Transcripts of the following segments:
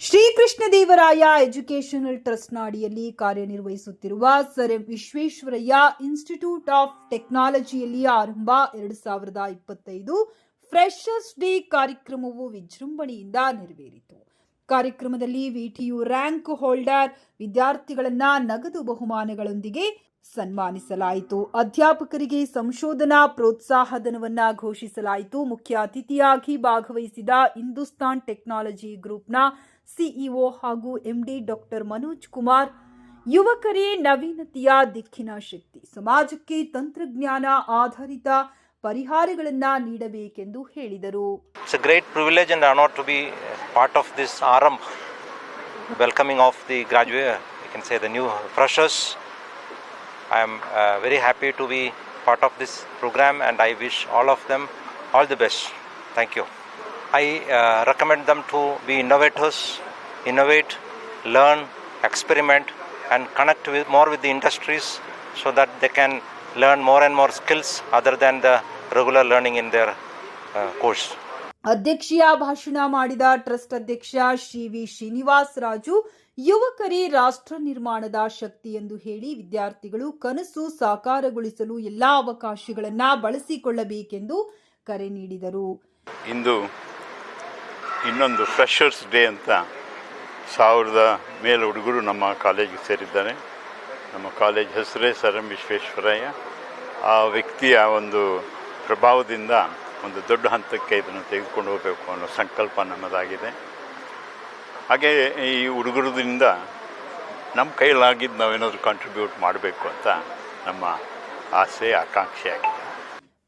Sri Krishnadevaraya educational ಟ್ರಸ್ಟ್ನ ಅಡಿಯಲ್ಲಿ ಕಾರ್ಯನಿರ್ವಹಿಸುತ್ತಿರುವ sir M Visvesvaraya institute of ಟೆಕ್ನಾಲಜಿಯಲ್ಲಿ ಆರಂಭ ಎರಡು ಸಾವಿರದ ಇಪ್ಪತ್ತೈದು ಫ್ರೆಶರ್ಸ್ ಡೇ ಕಾರ್ಯಕ್ರಮವು ವಿಜೃಂಭಣೆಯಿಂದ ನೆರವೇರಿತು. ಕಾರ್ಯಕ್ರಮದಲ್ಲಿ ವಿಟಿಯು ರ್ಯಾಂಕ್ ಹೋಲ್ಡರ್ ವಿದ್ಯಾರ್ಥಿಗಳನ್ನ ನಗದು ಬಹುಮಾನಗಳೊಂದಿಗೆ ಸನ್ಮಾನಿಸಲಾಯಿತು. ಅಧ್ಯಾಪಕರಿಗೆ ಸಂಶೋಧನಾ ಪ್ರೋತ್ಸಾಹಧನವನ್ನ ಘೋಷಿಸಲಾಯಿತು. ಮುಖ್ಯ ಅತಿಥಿಯಾಗಿ ಭಾಗವಹಿಸಿದ ಹಿಂದೂಸ್ತಾನ್ ಟೆಕ್ನಾಲಜಿ ಗ್ರೂಪ್ನ ಸಿಇಒ ಹಾಗೂ ಎಂಡಿ ಡಾಕ್ಟರ್ ಮನೋಜ್ ಕುಮಾರ್, ಯುವಕರೇ ನವೀನತೆಯ ದಿಕ್ಕಿನ ಶಕ್ತಿ, ಸಮಾಜಕ್ಕೆ ತಂತ್ರಜ್ಞಾನ ಆಧಾರಿತ ಪರಿಹಾರಗಳನ್ನ ನೀಡಬೇಕೆಂದು ಹೇಳಿದರು. It's a great privilege and honor to be part of. I am uh, very happy to be part of this program and I wish all of them all the best. Thank you. I uh, recommend them to be innovators, innovate, learn, experiment, and connect with more with the industries so that they can learn more and more skills other than the regular learning in their uh, course. ಅಧ್ಯಕ್ಷೀಯ ಭಾಷಣ ಮಾಡಿದ trust ಅಧ್ಯಕ್ಷ Shri V Srinivas Raju, ಯುವಕರೇ ರಾಷ್ಟ್ರ ನಿರ್ಮಾಣದ ಶಕ್ತಿ ಎಂದು ಹೇಳಿ ವಿದ್ಯಾರ್ಥಿಗಳು ಕನಸು ಸಾಕಾರಗೊಳಿಸಲು ಎಲ್ಲಾ ಅವಕಾಶಗಳನ್ನ ಬಳಸಿಕೊಳ್ಳಬೇಕೆಂದು ಕರೆ ನೀಡಿದರು. ಇಂದು ಇನ್ನೊಂದು ಫ್ರೆಷರ್ಸ್ ಡೇ ಅಂತ ಸಾವಿರದ ಮೇಲೆ ಹುಡುಗರು ನಮ್ಮ ಕಾಲೇಜಿಗೆ ಸೇರಿದ್ದಾರೆ. ನಮ್ಮ ಕಾಲೇಜ್ ಹೆಸರೇ ಸರ್ ಎಂ ವಿಶ್ವೇಶ್ವರಯ್ಯ. ಆ ವ್ಯಕ್ತಿಯ ಒಂದು ಪ್ರಭಾವದಿಂದ ಒಂದು ದೊಡ್ಡ ಹಂತಕ್ಕೆ ಇದನ್ನು ತೆಗೆದುಕೊಂಡು ಹೋಗಬೇಕು ಅನ್ನೋ ಸಂಕಲ್ಪ ನಮ್ಮದಾಗಿದೆ ಹಾಗೆ ಈ ಹುಡುಗರದಿಂದ ನಮ್ಮ ಕೈಲಾಗಿದ್ದು ನಾವೇನಾದರೂ ಕಾಂಟ್ರಿಬ್ಯೂಟ್ ಮಾಡಬೇಕು ಅಂತ ನಮ್ಮ ಆಸೆ ಆಕಾಂಕ್ಷೆ ಆಗಿದೆ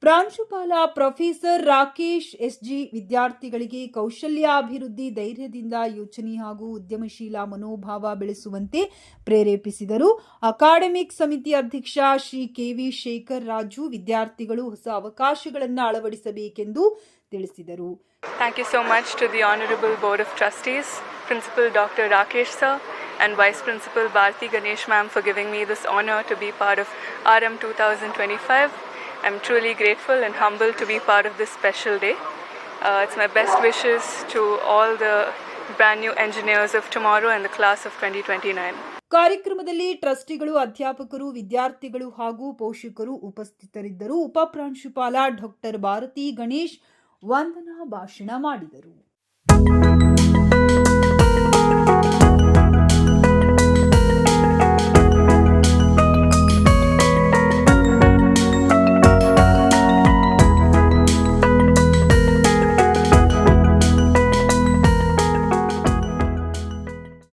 ಪ್ರಾಂಶುಪಾಲ ಪ್ರೊಫೆಸರ್ ರಾಕೇಶ್ ಎಸ್ ಜಿ ವಿದ್ಯಾರ್ಥಿಗಳಿಗೆ ಕೌಶಲ್ಯಾಭಿವೃದ್ಧಿ ಧೈರ್ಯದಿಂದ ಯೋಚನೆ ಹಾಗೂ ಉದ್ಯಮಶೀಲ ಮನೋಭಾವ ಬೆಳೆಸುವಂತೆ ಪ್ರೇರೇಪಿಸಿದರು. ಅಕಾಡೆಮಿಕ್ ಸಮಿತಿ ಅಧ್ಯಕ್ಷ ಶ್ರೀ ಕೆ ವಿ ಶೇಖರ್ ರಾಜು ವಿದ್ಯಾರ್ಥಿಗಳು ಹೊಸ ಅವಕಾಶಗಳನ್ನು ಅಳವಡಿಸಬೇಕೆಂದು ತಿಳಿಸಿದರು. Thank you so much to the honourable board of trustees principal doctor Rakesh sir and vice principal Bharathi Ganesh ma'am for giving me this honour to be part of R M two thousand twenty five I'm truly grateful and humbled to be part of this special day. Uh, it's my best wishes to all the brand new engineers of tomorrow and the class of 2029. ಕಾರ್ಯಕ್ರಮದಲ್ಲಿ ಟ್ರಸ್ಟಿಗಳು ಅಧ್ಯಾಪಕರು ವಿದ್ಯಾರ್ಥಿಗಳು ಹಾಗೂ ಪೋಷಕರು ಉಪಸ್ಥಿತರಿದ್ದರು ಉಪಪ್ರಾಂಶುಪಾಲ doctor Bharathi Ganesh ವಂದನಾ ಭಾಷಣ ಮಾಡಿದರು